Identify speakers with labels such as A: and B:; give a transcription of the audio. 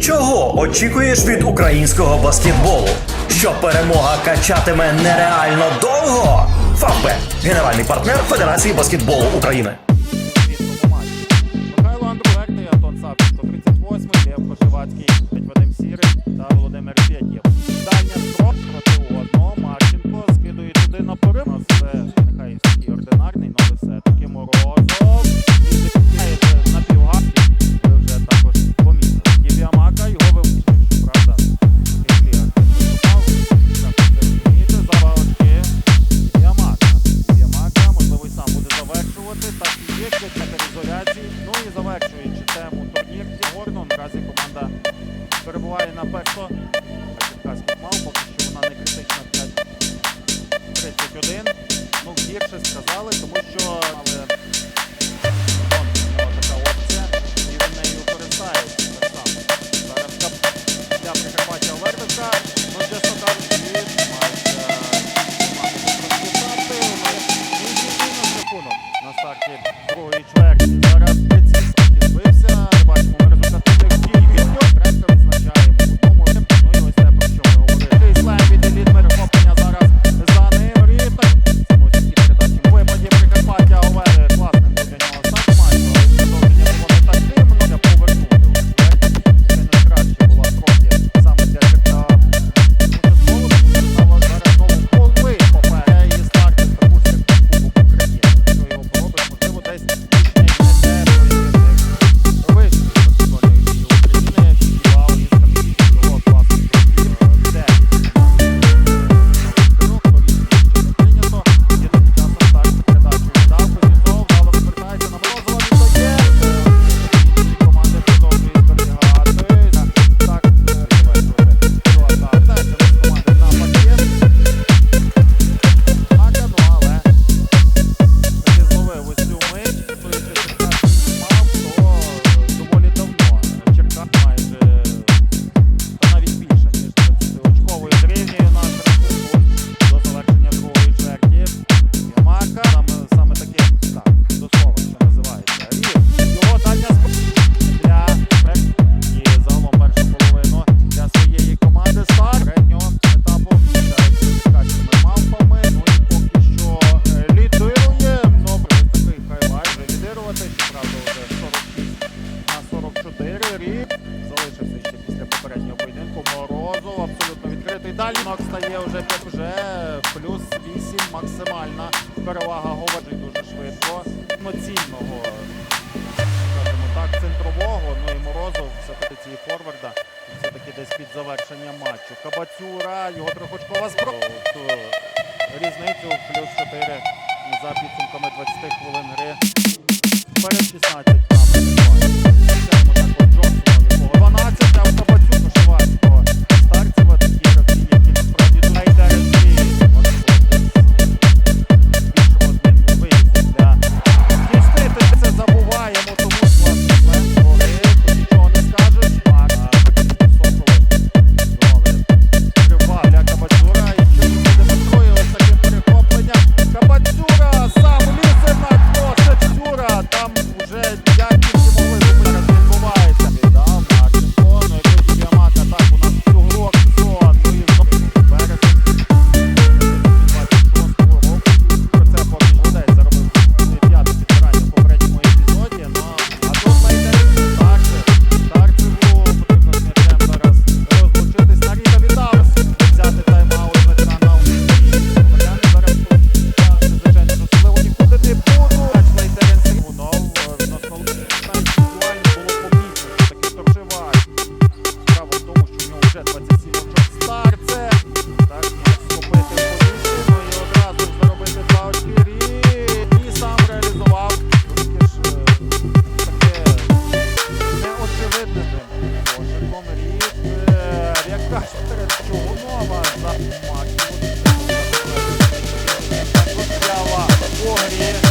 A: Чого очікуєш від українського баскетболу? Що перемога качатиме нереально довго? ФАПЕ – генеральний партнер Федерації баскетболу України.
B: Михайло Андрулек, Антон Савченко, 38, Лев Кошевацький, Вадим Сірий та Володимир П'ятєв. об'єктів та переізоляції. Ну і завершуючи тему турнір Горно, наразі команда перебуває на першому. Черкаських мав, поки що вона не критична 5-31. Ну, гірше далі. Макс стає вже вже плюс 8, максимальна перевага говорить дуже швидко. Емоційного, скажімо так, центрового, ну і Морозов все-таки цієї форварда, все-таки десь під завершення матчу. Кабацюра, його трохочкова зброя. Різницю плюс 4 за підсумками 20 хвилин гри. Перед 16 там. Чорнова за максимум. Погрів.